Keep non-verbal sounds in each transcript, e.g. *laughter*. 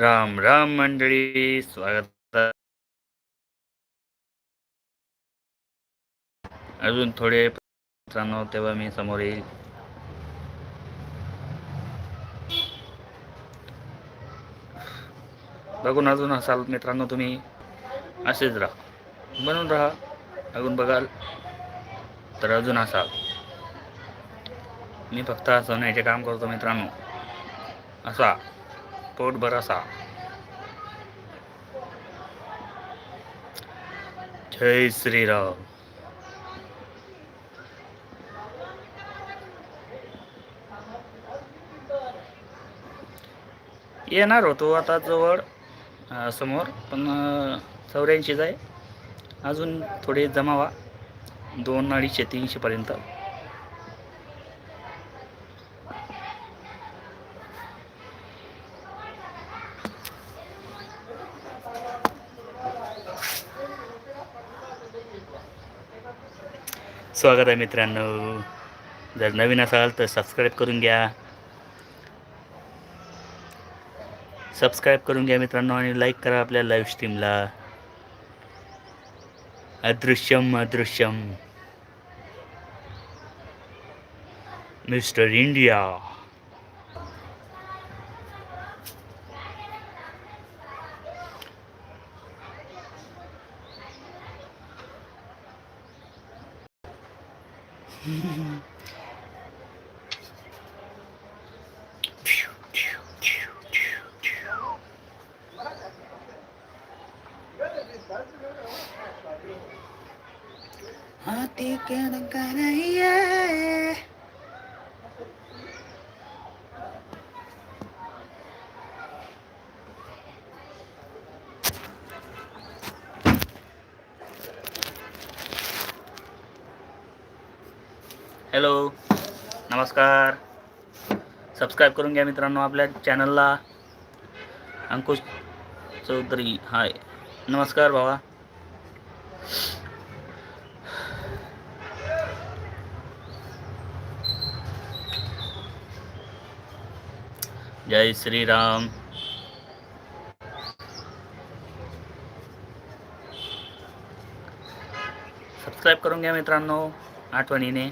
राम राम मंडळी स्वागत अजून थोडे मित्रांनो तेव्हा मी समोर येईल. बघून अजून असाल मित्रांनो तुम्ही असेच राहा. बनून राहा अजून बघाल तर अजून असाल. मी फक्त हसवण्याचे काम करतो मित्रांनो असा. पोटभर असा जय श्रीराम. येणार होतो आता जवळ समोर पण चौऱ्याऐंशीच आहे अजून थोडे जमावा दोन अडीचशे तीनशेपर्यंत स्वागत आहे मित्रांनो. जर नवीन असाल तर सबस्क्राईब करून घ्या. सबस्क्राईब करून घ्या मित्रांनो आणि लाईक करा आपल्या live स्ट्रीमला Adrishyam Adrishyam. Mister India. हाथी क्या रंगा Hello नमस्कार. सबस्क्राईब करून घ्या मित्रांनो आपल्या चॅनलला अंकुश चौधरी हाय. नमस्कार भावा. जय श्रीराम. सबस्क्राईब करून घ्या मित्रांनो आठवणीने.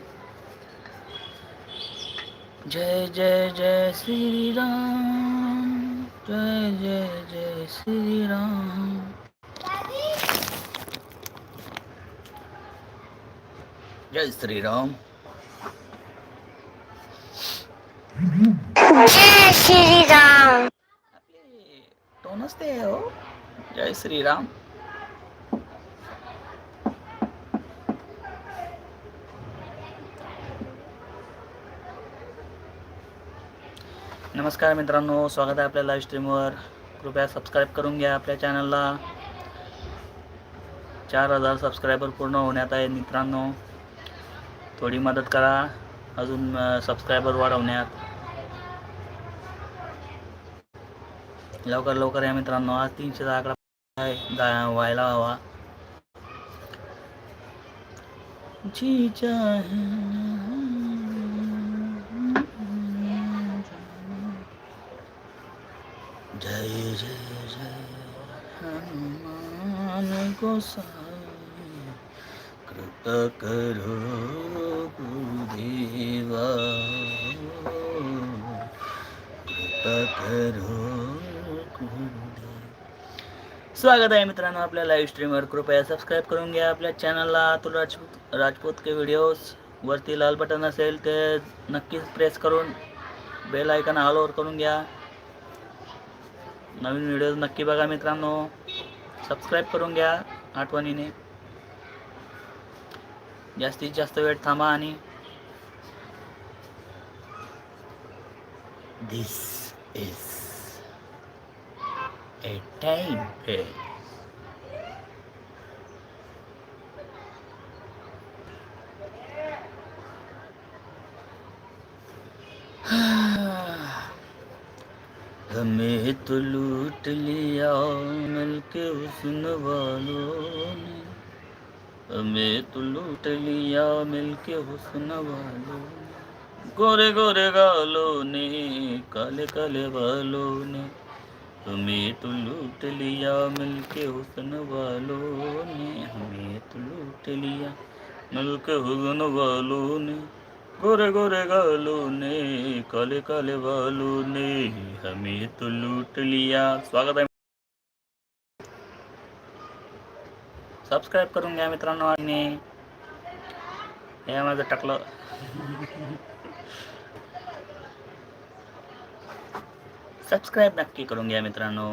जय जय जय श्रीराम जय जय जय श्रीराम। जय श्रीराम। जय श्रीराम। आपले टोनच ते हो। जय श्रीराम। नमस्कार मित्रांनो स्वागत आहे आपल्या लाईव्ह स्ट्रीमवर कृपया सबस्क्राईब करून घ्या आपल्या चॅनलला चार हजार सबस्क्रायबर पूर्ण होण्यात आहे मित्रांनो. थोडी मदत करा. अजून सबस्क्रायबर वाढवण्यात. लवकर लवकर या मित्रांनो. आज तीनशेचा आकडा आहे. व्हायला हवा. जी जय जय जय हनुमान गोसाई कृपा करो गुरुदेवा करो स्वागत आहे मित्रांनो आपल्या लाईव्ह स्ट्रीमवर कृपया सबस्क्राईब करून घ्या आपल्या चॅनलला अतुल राजपूत राजपूत के व्हिडिओज वरती लाल बटन असेल ते नक्कीच प्रेस करून बेल आयकन ऑल करून घ्या. नवीन व्हिडिओज नक्की बघा मित्रांनो. सबस्क्राईब करून घ्या आठवणीने. जास्तीत जास्त थांबा आणि दिस इज़ time page. *sighs* हमें तो लूट लिया मिलके हमें तो लूट लिया मिलके हुस्न वालों। गोरे गोरे गालों ने, काले काले बालों ने। हमें तो लूट लिया मिलके हुसन वालों ने, हमें तो लूट लिया मिलके हुसन वालों ने। गोरे गोरे गालों ने, काले काले वालों ने, हमें तो लूट लिया स्वागत आहे सबस्क्राईब करून घ्या मित्रांनो आणि हे माझं टाकलं. सबस्क्राईब नक्की करून घ्या मित्रांनो.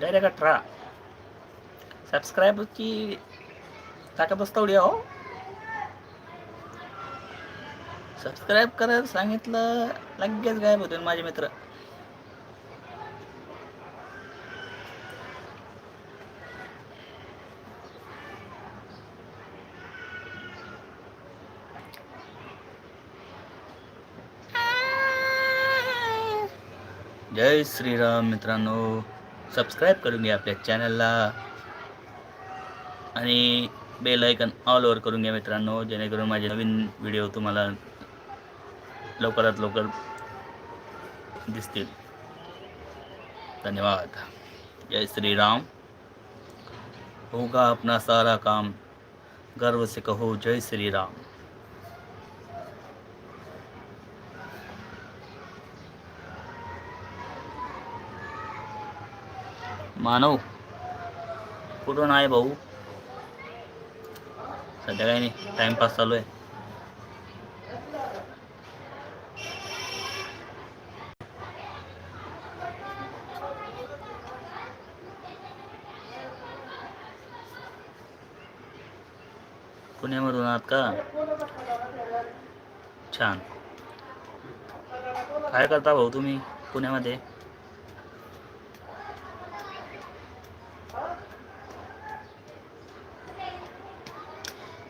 डायरेक्ट अठरा सबस्क्राईबची ताकदच तेवढी आहे, हो सबस्क्राईब करायला सांगितलं लगेच गायब होते माझे मित्र. जय श्रीराम मित्रांनो सबस्क्राईब करून घ्या आपल्या चॅनलला आणि बेल ऐकन ऑल ओव्हर करून घ्या मित्रांनो जेणेकरून माझे नवीन व्हिडिओ तुम्हाला लवकरात लवकर दिसतील. धन्यवाद. जय श्री राम होगा अपना सारा काम गर्व से कहो जय श्री मानव कुठून आहे भाऊ? सध्या काही नाही टाइमपास चालू आहे. पुण्यामधून आहात का? छान. काय करता भाऊ तुम्ही पुण्यामध्ये?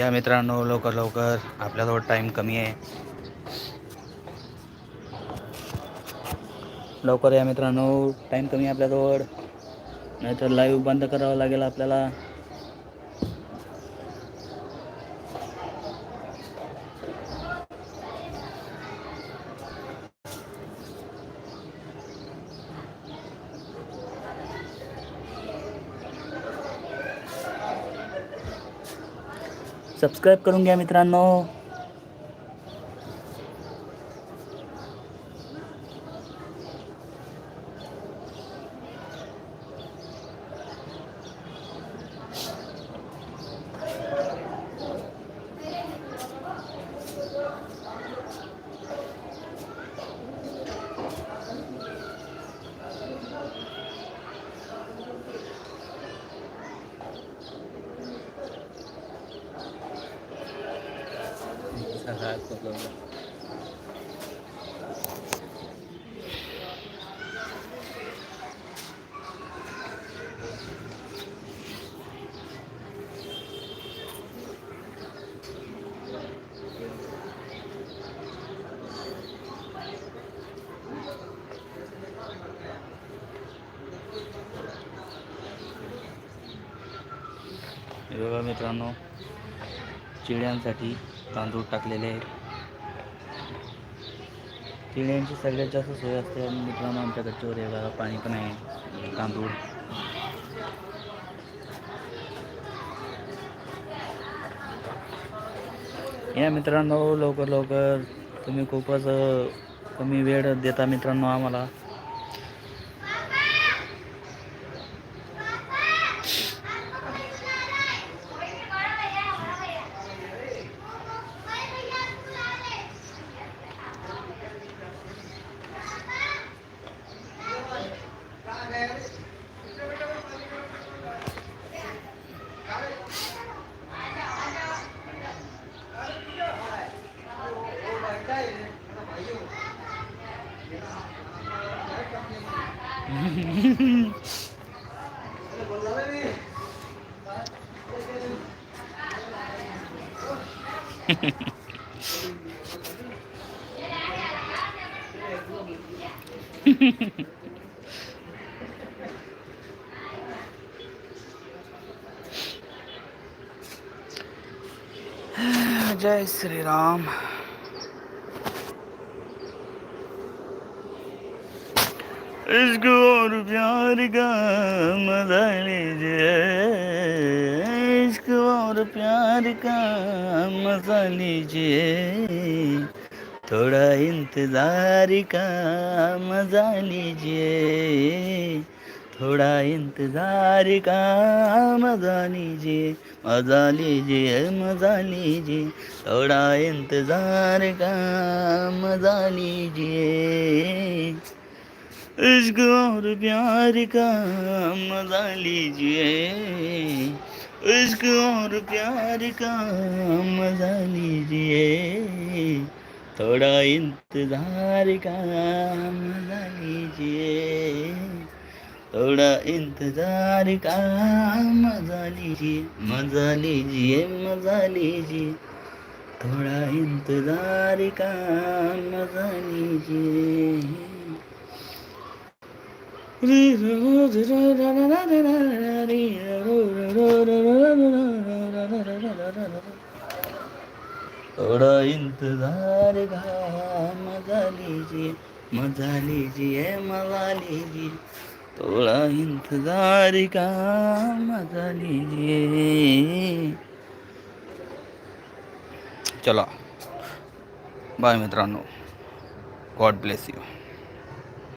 या मित्रांनो लवकर लवकर आपल्याजवळ टाईम कमी आहे. लवकर या मित्रांनो टाईम कमी आहे आपल्याजवळ. नाहीतर लाईव्ह बंद करावं लागेल आपल्याला. सबस्क्राईब करून घ्या मित्रांनो. हे बघा मित्रांनो चिड्यांसाठी तांदूळ टाकलेले आहेत. किड्यांची सगळ्यात जास्त सोय असते मित्रांनो आमच्या गच्चीवर हे बघा पाणी पण आहे. तांदूळ. या मित्रांनो लवकर लवकर तुम्ही खूपच कमी वेळ देता मित्रांनो आम्हाला. जय श्रीराम. इश्क और प्यार का मजा लीजिए। और प्यार का मजा लीजिए। थोड़ा इंतजार का मजा लीजिए। थोड़ा इंतजार का मजा लीजिए। मजा लीजिए मजा लीजिए। थोड़ा इंतजार का मजा लीजिए। इश्क और प्यार का मजा लीजिए। इश्क और प्यार का मजा लीजिए थोड़ा इंतजार का मजा लीजिए थोड़ा इंतजार का मजा लीजिए मजा लीजिए मजा लीजिए थोड़ा इंतजार का मजा लीजिए थोड़ा इंतजार का मजा लीजिए मजा लीजिए मजा लीजिए थोड़ा इंतजार का मजा लीजिए चला बाय मित्रांनो. God bless you.